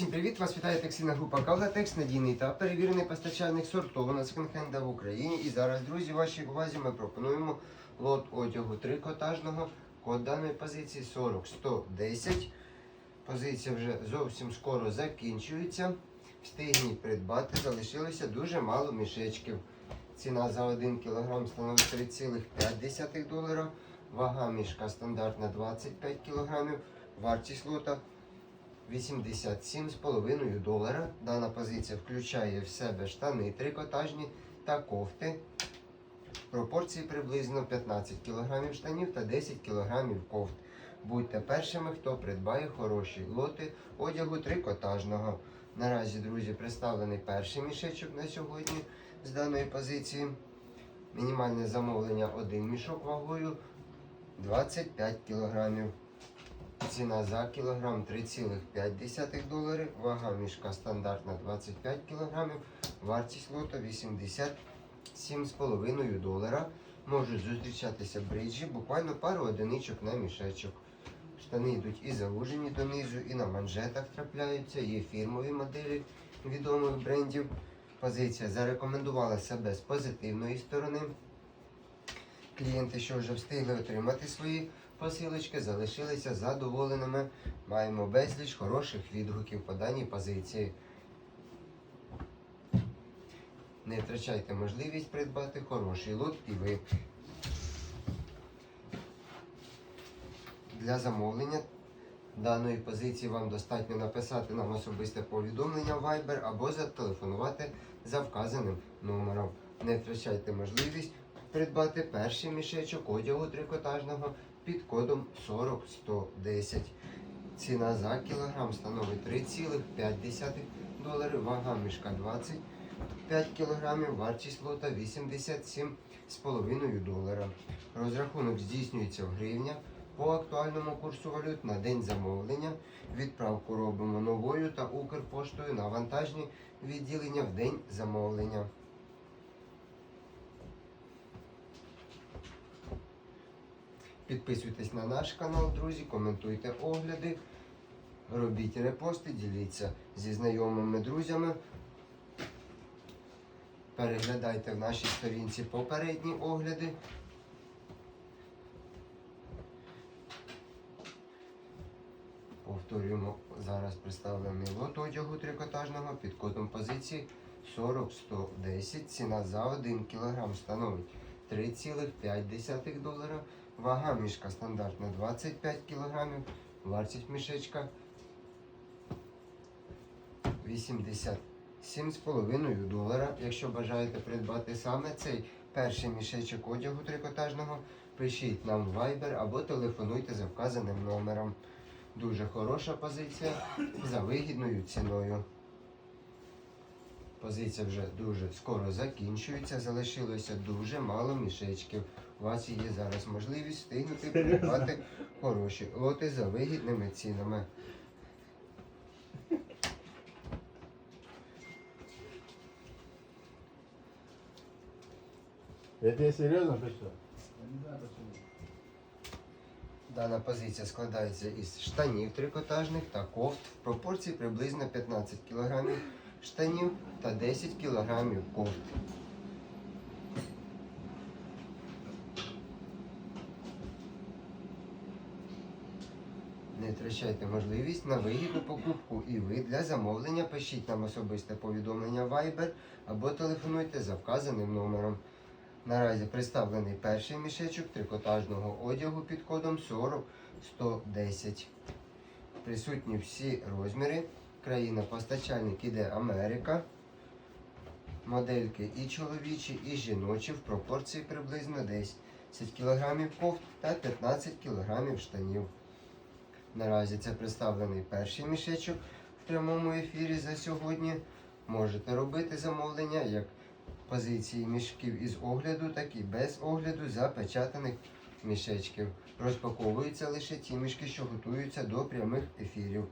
Всім привіт! Вас вітає текстильна група Кавлатекс, надійний та перевірений постачальник сортового секонд-хенда в Україні. І зараз, друзі, вашій увазі ми пропонуємо лот одягу трикотажного. Код даної позиції 40110. Позиція вже зовсім скоро закінчується. Встигніть придбати, залишилося дуже мало мішечків. Ціна за 1 кг становить 3,5 долара. Вага мішка стандартна 25 кг. Вартість лота 87,5 долара. Дана позиція включає в себе штани трикотажні та кофти. В Пропорції приблизно 15 кг штанів та 10 кг кофт. Будьте першими, хто придбає хороші лоти одягу трикотажного. Наразі, друзі, представлений перший мішечок на сьогодні з даної позиції. Мінімальне замовлення один мішок вагою 25 кілограмів. Ціна за кілограм 3,5 доларів. Вага мішка стандартна 25 кілограмів. Вартість лота 87,5 долара. Можуть зустрічатися бриджі, буквально пару одиничок на мішечок. Штани йдуть і заужені донизу, і на манжетах трапляються. Є фірмові моделі відомих брендів. Позиція зарекомендувала себе з позитивної сторони. Клієнти, що вже встигли отримати свої посилочки, залишилися задоволеними. Маємо безліч хороших відгуків по даній позиції. Не втрачайте можливість придбати хороший лот і ви. Для замовлення даної позиції вам достатньо написати нам особисте повідомлення в Viber або зателефонувати за вказаним номером. Не втрачайте можливість придбати перший мішечок одягу трикотажного під кодом 40110. Ціна за кілограм становить 3,5 доларів, вага мішка 25 кілограмів, вартість лота 87,5 долара. Розрахунок здійснюється в гривнях по актуальному курсу валют на день замовлення. Відправку робимо новою та Укрпоштою на вантажні відділення в день замовлення. Підписуйтесь на наш канал, друзі, коментуйте огляди, робіть репости, діліться зі знайомими друзями. Переглядайте в нашій сторінці попередні огляди. Повторюємо зараз представлений лот одягу трикотажного під кодом позиції 40110. Ціна за 1 кг становить 3,5 долара. Вага мішка стандартна 25 кг. Вартість мішечка 87,5 долара. Якщо бажаєте придбати саме цей перший мішечок одягу трикотажного, пишіть нам в Viber або телефонуйте за вказаним номером. Дуже хороша позиція за вигідною ціною. Позиція вже дуже скоро закінчується, залишилося дуже мало мішечків. У вас є зараз можливість встигнути придбати хороші лоти за вигідними цінами. Это я серьезно пришел? Дана позиція складається із штанів трикотажних та кофт в пропорції приблизно 15 кг штанів та 10 кг кофт. Втрачайте можливість на вигідну покупку і ви для замовлення пишіть нам особисте повідомлення Viber або телефонуйте за вказаним номером. Наразі представлений перший мішечок трикотажного одягу під кодом 40110. Присутні всі розміри. Країна-постачальник іде Америка. Модельки і чоловічі, і жіночі в пропорції приблизно 10 кг кофт та 15 кг штанів. Наразі це представлений перший мішечок в прямому ефірі за сьогодні. Можете робити замовлення як позиції мішків із огляду, так і без огляду запечатаних мішечків. Розпаковуються лише ті мішки, що готуються до прямих ефірів.